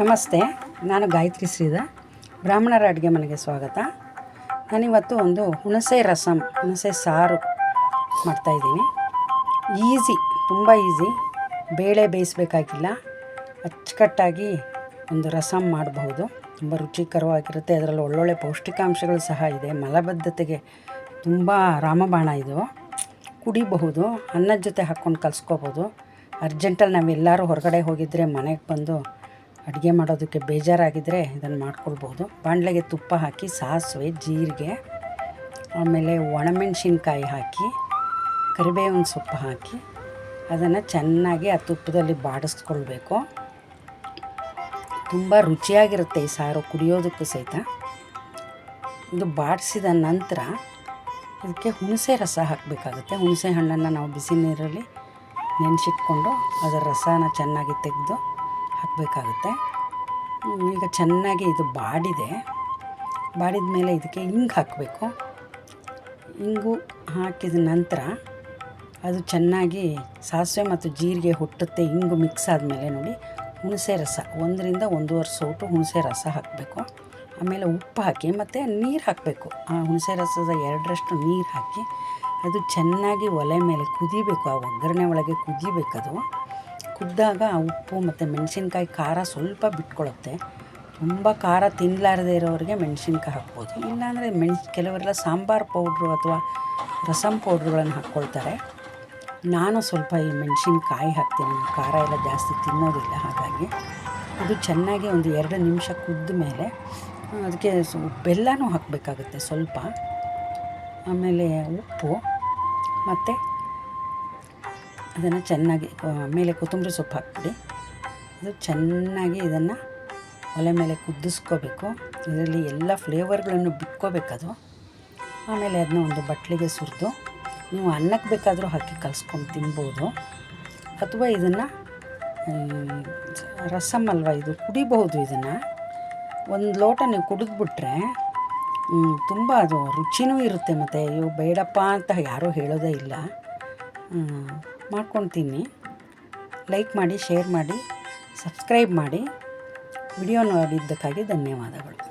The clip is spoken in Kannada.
ನಮಸ್ತೆ, ನಾನು ಗಾಯತ್ರಿ ಶ್ರೀಧ ಬ್ರಾಹ್ಮಣರ ಅಡುಗೆ ಮನೆಗೆ ಸ್ವಾಗತ. ನಾನಿವತ್ತು ಒಂದು ಹುಣಸೆ ರಸಮ್ ಹುಣಸೆ ಸಾರು ಮಾಡ್ತಾಯಿದ್ದೀನಿ ಈಸಿ, ತುಂಬ ಈಸಿ. ಬೇಳೆ ಬೇಯಿಸ್ಬೇಕಾಗಿಲ್ಲ. ಅಚ್ಚುಕಟ್ಟಾಗಿ ಒಂದು ರಸಮ್ ಮಾಡಬಹುದು. ತುಂಬ ರುಚಿಕರವಾಗಿರುತ್ತೆ. ಅದರಲ್ಲಿ ಒಳ್ಳೊಳ್ಳೆ ಪೌಷ್ಟಿಕಾಂಶಗಳು ಸಹ ಇದೆ. ಮಲಬದ್ಧತೆಗೆ ತುಂಬ ರಾಮಬಾಣ ಇದು. ಕುಡಿಬಹುದು, ಅನ್ನದ ಜೊತೆ ಹಾಕ್ಕೊಂಡು ಕಲಿಸ್ಕೋಬೋದು ಅರ್ಜೆಂಟಲ್ಲಿ ನಾವೆಲ್ಲರೂ ಹೊರಗಡೆ ಹೋಗಿದ್ದರೆ ಮನೆಗೆ ಬಂದು ಅಡುಗೆ ಮಾಡೋದಕ್ಕೆ ಬೇಜಾರಾಗಿದ್ದರೆ ಇದನ್ನು ಮಾಡ್ಕೊಳ್ಬೋದು ಬಾಣಲೆಗೆ ತುಪ್ಪ ಹಾಕಿ, ಸಾಸಿವೆ, ಜೀರಿಗೆ, ಆಮೇಲೆ ಒಣಮೆಣಸಿನ್ಕಾಯಿ ಹಾಕಿ, ಕರಿಬೇವಿನ ಸೊಪ್ಪು ಹಾಕಿ, ಅದನ್ನು ಚೆನ್ನಾಗಿ ಆ ತುಪ್ಪದಲ್ಲಿ ಬಾಡಿಸ್ಕೊಳ್ಬೇಕು. ತುಂಬ ರುಚಿಯಾಗಿರುತ್ತೆ ಈ ಸಾರು ಕುಡಿಯೋದಕ್ಕೂ ಸಹಿತ. ಇದು ಬಾಡಿಸಿದ ನಂತರ ಇದಕ್ಕೆ ಹುಣಸೆ ರಸ ಹಾಕಬೇಕಾಗುತ್ತೆ. ಹುಣಸೆ ಹಣ್ಣನ್ನು ನಾವು ಬಿಸಿ ನೀರಲ್ಲಿ ನೆನೆಸಿಟ್ಕೊಂಡು ಅದರ ರಸನ ಚೆನ್ನಾಗಿ ತೆಗೆದು ಹಾಕಬೇಕಾಗುತ್ತೆ. ಈಗ ಚೆನ್ನಾಗಿ ಇದು ಬಾಡಿದೆ. ಬಾಡಿದ ಮೇಲೆ ಇದಕ್ಕೆ ಹಿಂಗೆ ಹಾಕಬೇಕು. ಹಿಂಗು ಹಾಕಿದ ನಂತರ ಅದು ಚೆನ್ನಾಗಿ ಸಾಸಿವೆ ಮತ್ತು ಜೀರಿಗೆ ಹುಟ್ಟುತ್ತೆ ಹಿಂಗು ಮಿಕ್ಸ್ ಆದಮೇಲೆ ನೋಡಿ, ಹುಣಸೆ ರಸ, ಒಂದರಿಂದ ಒಂದೂವರೆ ಸೋಟು ಹುಣಸೆ ರಸ ಹಾಕಬೇಕು. ಆಮೇಲೆ ಉಪ್ಪು ಹಾಕಿ ಮತ್ತು ನೀರು ಹಾಕಬೇಕು. ಆ ಹುಣಸೆ ರಸದ ಎರಡರಷ್ಟು ನೀರು ಹಾಕಿ ಅದು ಚೆನ್ನಾಗಿ ಒಲೆ ಮೇಲೆ ಕುದಿಬೇಕು, ಆ ಒಗ್ಗರಣೆ ಒಳಗೆ ಕುದಿಬೇಕದು. ಕುದ್ದಾಗ ಉಪ್ಪು ಮತ್ತು ಮೆಣಸಿನ್ಕಾಯಿ ಖಾರ ಸ್ವಲ್ಪ ಬಿಟ್ಕೊಳ್ಳುತ್ತೆ ತುಂಬ ಖಾರ ತಿನ್ನಲಾರದೇ ಇರೋರಿಗೆ ಮೆಣಸಿನ್ಕಾಯಿ ಹಾಕ್ಬೋದು. ಇಲ್ಲಾಂದರೆ ಮೆಣ್ ಕೆಲವರೆಲ್ಲ ಸಾಂಬಾರು ಪೌಡ್ರು ಅಥವಾ ರಸಮ್ ಪೌಡ್ರುಗಳನ್ನು ಹಾಕ್ಕೊಳ್ತಾರೆ. ನಾನು ಸ್ವಲ್ಪ ಈ ಮೆಣಸಿನ್ಕಾಯಿ ಹಾಕ್ತೀನಿ. ಖಾರ ಎಲ್ಲ ಜಾಸ್ತಿ ತಿನ್ನೋದಿಲ್ಲ, ಹಾಗಾಗಿ. ಅದು ಚೆನ್ನಾಗಿ ಒಂದು ಎರಡು ನಿಮಿಷ ಕುದ್ದ ಮೇಲೆ ಅದಕ್ಕೆ ಬೆಲ್ಲನೂ ಹಾಕಬೇಕಾಗುತ್ತೆ ಸ್ವಲ್ಪ. ಆಮೇಲೆ ಉಪ್ಪು ಮತ್ತು ಅದನ್ನು ಚೆನ್ನಾಗಿ ಮೇಲೆ ಕೊತ್ತಂಬರಿ ಸೊಪ್ಪು ಹಾಕ್ಬಿಡಿ. ಅದು ಚೆನ್ನಾಗಿ ಇದನ್ನು ಒಲೆ ಮೇಲೆ ಕುದಿಸ್ಕೋಬೇಕು. ಇದರಲ್ಲಿ ಎಲ್ಲ ಫ್ಲೇವರ್ಗಳನ್ನು ಬಿಟ್ಕೋಬೇಕದು ಆಮೇಲೆ ಅದನ್ನ ಒಂದು ಬಟ್ಲಿಗೆ ಸುರಿದು ನೀವು ಅನ್ನಕ್ಕೆ ಬೇಕಾದರೂ ಹಾಕಿ ಕಲಿಸ್ಕೊಂಡು ತಿನ್ಬೋದು. ಅಥವಾ ಇದನ್ನು ರಸಮ್ ಅಲ್ವಾ, ಇದು ಕುಡಿಬಹುದು ಇದನ್ನು. ಒಂದು ಲೋಟ ನೀವು ಕುಡಿದ್ಬಿಟ್ರೆ ತುಂಬ ಅದು ರುಚಿನೂ ಇರುತ್ತೆ ಮತ್ತು. ಅಯ್ಯೋ, ಬೇಡಪ್ಪ ಅಂತ ಯಾರೂ ಹೇಳೋದೇ ಇಲ್ಲ. ಮಾಡ್ಕೊಂಡು ತಿನ್ನಿ ಲೈಕ್ ಮಾಡಿ ಶೇರ್ ಮಾಡಿ ಸಬ್ಸ್ಕ್ರೈಬ್ ಮಾಡಿ. ವಿಡಿಯೋ ನೋಡಿದ್ದಕ್ಕಾಗಿ ಧನ್ಯವಾದಗಳು.